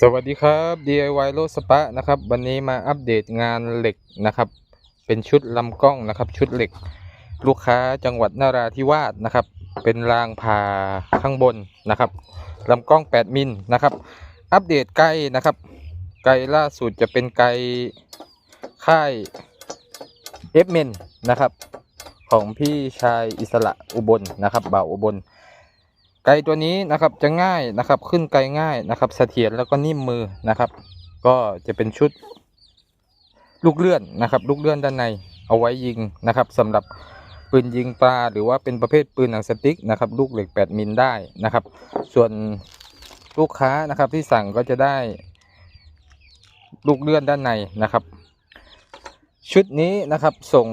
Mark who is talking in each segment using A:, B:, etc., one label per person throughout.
A: สวัสดีครับ DIY โลสปะนะครับ วันนี้มาอัปเดตงานเหล็กนะครับ เป็นชุดลำกล้องนะครับ ชุดเหล็ก ลูกค้าจังหวัดนาราธิวาสนะครับ เป็นรางผ่าข้างบนนะครับลำกล้อง 8 มิลนะครับ อัปเดตไกลนะครับ ไกลล่าสุดจะเป็นไกลค่าย f m e n นะครับ ของพี่ชายอิสระอุบลนะครับบ่าวอุบล ไกตัวนี้นะครับจะง่ายนะครับ ขึ้นไกง่ายนะครับเสถียรแล้วก็นิ่มมือนะครับ ก็จะเป็นชุด ลูกเลื่อนนะครับ ลูกเลื่อนด้านในเอาไว้ยิงนะครับสำหรับปืนยิงปลาหรือว่าเป็นประเภทปืนหนังสติ๊กนะครับ ลูกเหล็ก 8 มิลได้นะครับ ส่วนลูกค้านะครับที่สั่งก็จะได้ ลูกเลื่อนด้านในนะครับ ชุดนี้นะครับส่ง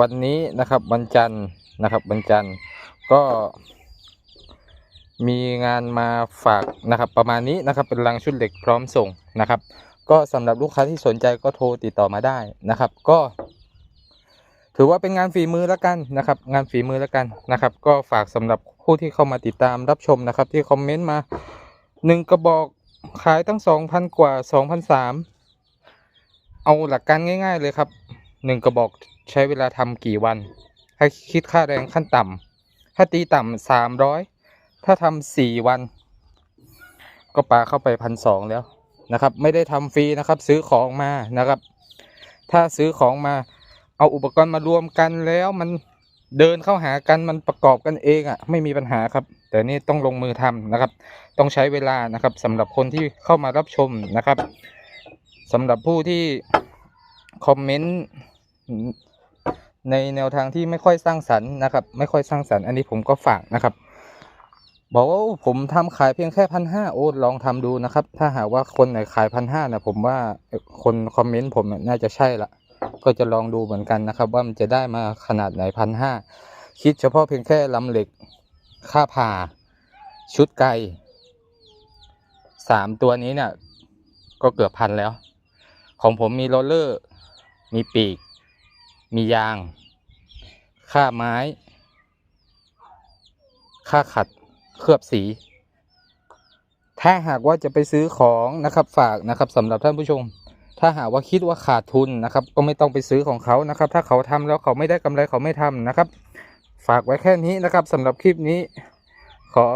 A: วันนี้นะครับวันจันทร์นะครับวันจันทร์ก็ มีงานมาฝากนะครับ ประมาณนี้นะครับเป็นรังชุดเหล็กพร้อมส่งนะครับ ก็สำหรับลูกค้าที่สนใจก็โทรติดต่อมาได้นะครับ ก็ ถือว่าเป็นงานฝีมือแล้วกันนะครับ งานฝีมือแล้วกันนะครับ ก็ฝากสำหรับผู้ที่เข้ามาติดตามรับชมนะครับ ที่คอมเมนต์มาหนึ่งกระบอกขายตั้งสองพันกว่าสองพันสามเอาหลักการง่าย ๆ เลยครับหนึ่งกระบอกใช้เวลาทำกี่วันให้คิดค่าแรงขั้นต่ำถ้าตีต่ำสามร้อย ถ้าทำสี่วัน ก็ปลาเข้าไปพันสองแล้วนะครับ ไม่ได้ทำฟรีนะครับ ซื้อของมานะครับ ถ้าซื้อของมา เอาอุปกรณ์มารวมกันแล้วมันเดินเข้าหากันมันประกอบกันเองอะ่ะ ไม่มีปัญหาครับ แต่นี่ต้องลงมือทำนะครับ ต้องใช้เวลานะครับสำหรับคนที่เข้ามารับชมนะครับสำหรับผู้ที่คอมเมนต์ในแนวทางที่ไม่ค่อยสร้างสรรค์นะครับ ไม่ค่อยสร้างสรรค์อันนี้ผมก็ฝากนะครับ บอกว่าผมทำขายเพียงแค่พันห้าโอ้ลองทำดูนะครับ ถ้าหากว่าคนไหนขายพันห้านะผมว่าคนคอมเมนต์ผมน่าจะใช่ละก็จะลองดูเหมือนกันนะครับ ว่ามันจะได้มาขนาดไหนพันห้าคิดเฉพาะเพียงแค่ลำเหล็ก ค่าผ่า ชุดไก่สามตัวนี้เนี่ยก็เกือบพันแล้ว ของผมมีโรลเลอร์ มีปีก มียาง ค่าไม้ ค่าขัด เคลือบสี ถ้าหากว่าจะไปซื้อของนะครับฝากนะครับสำหรับท่านผู้ชม ถ้าหากว่าคิดว่าขาดทุนนะครับ ก็ไม่ต้องไปซื้อของเขานะครับ ถ้าเขาทำแล้วเขาไม่ได้กำไรเขาไม่ทำนะครับ ฝากไว้แค่นี้นะครับสำหรับคลิปนี้ ขอ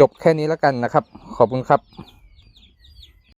A: จบแค่นี้แล้วกันนะครับ ขอบคุณครับ